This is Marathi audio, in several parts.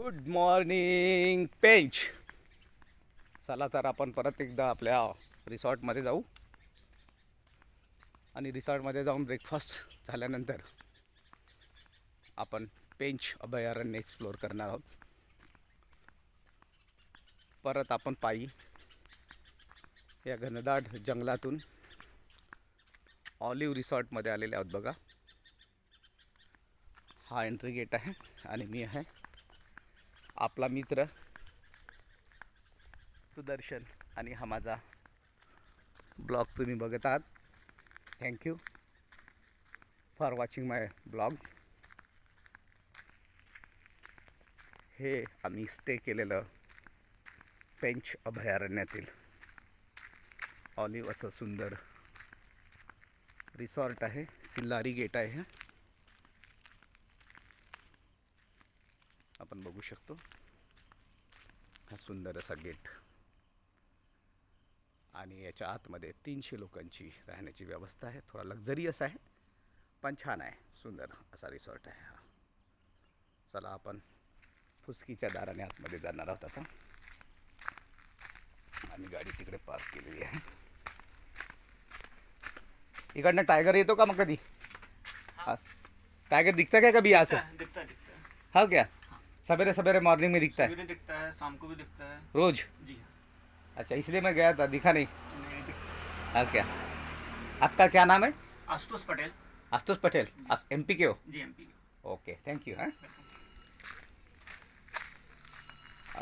गुड मॉर्निंग पेंच चला तर आपण परत एकदा आपल्या रिसॉर्टमध्ये जाऊ. आणि रिसॉर्टमध्ये जाऊन ब्रेकफास्ट झाल्यानंतर आपण पेंच अभयारण्य एक्सप्लोअर करणार आहोत. परत आपण पायी या घनदाट जंगलातून ऑलिव्ह रिसॉर्टमध्ये आलेले आहोत बघा. हा एंट्री गेट आहे आणि मी आहे. आपला मित्र सुदर्शन आणि हा माझा ब्लॉग तुम्ही बघत आहात. Thank you for watching my blog हे आम्ही स्टे केलेलं पेंच अभयारण्यातील ऑलिव्ह असं सुंदर रिसॉर्ट आहे. सिल्लारी गेट आहे आपण बघू शकतो. हा सुंदर असा गेट. आणि याच्या आतमध्ये तीनशे लोकांची राहण्याची व्यवस्था आहे. थोडा लक्झरियस आहे पण छान आहे. सुंदर असा रिसॉर्ट आहे हा. चला आपण फुसकीच्या दाराने आतमध्ये जाणार आहोत आता. आम्ही गाडी तिकडे पार्क केलेली आहे. इकडनं टायगर येतो का मग कधी? हा. टाइगर दिखता क्या है है दिखता है हाँ क्या सवेरे सवेरे मॉर्निंग में दिखता है। सवेरे दिखता है शाम को भी दिखता है। रोज? जी अच्छा इसलिए मैं गया था दिखा नहीं। नहीं दिखता। हाँ क्या? आपका क्या नाम है? आशुतोष पटेल। आशुतोष पटेल? एम पी के हो? जी M P okay thank you हाँ।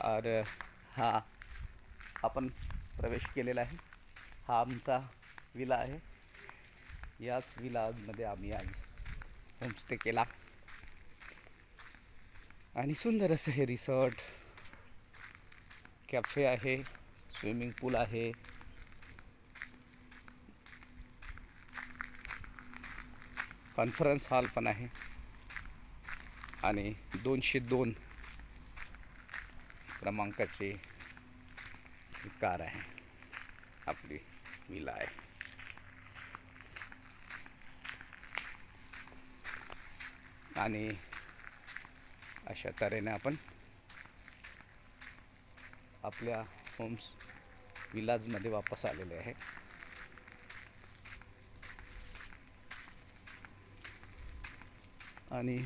और हा आपण प्रवेश केलेला आहे हा आमचा विला आहे। याच विलामध्ये आम्ही आज होमस्टे केला। आणि सुंदर असं हे रिसॉर्ट. कॅफे आहे स्विमिंग पूल आहे. कॉन्फरन्स हॉल पण आहे. आणि दोनशे दोन क्रमांकाची कार आहे. आपली विला आहे. आणि अशा तऱ्हेने आपण आपल्या होम्स विलाजमध्ये वापस आलेले आहे. आणि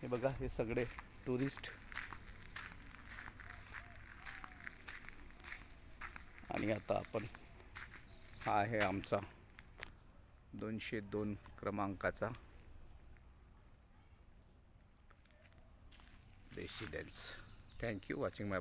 हे बघा हे सगळे टुरिस्ट आणि आता आपण हा आहे आमचा दोनशे दोन क्रमांकाचा रेसिडेन्स थँक्यू वॉचिंग माय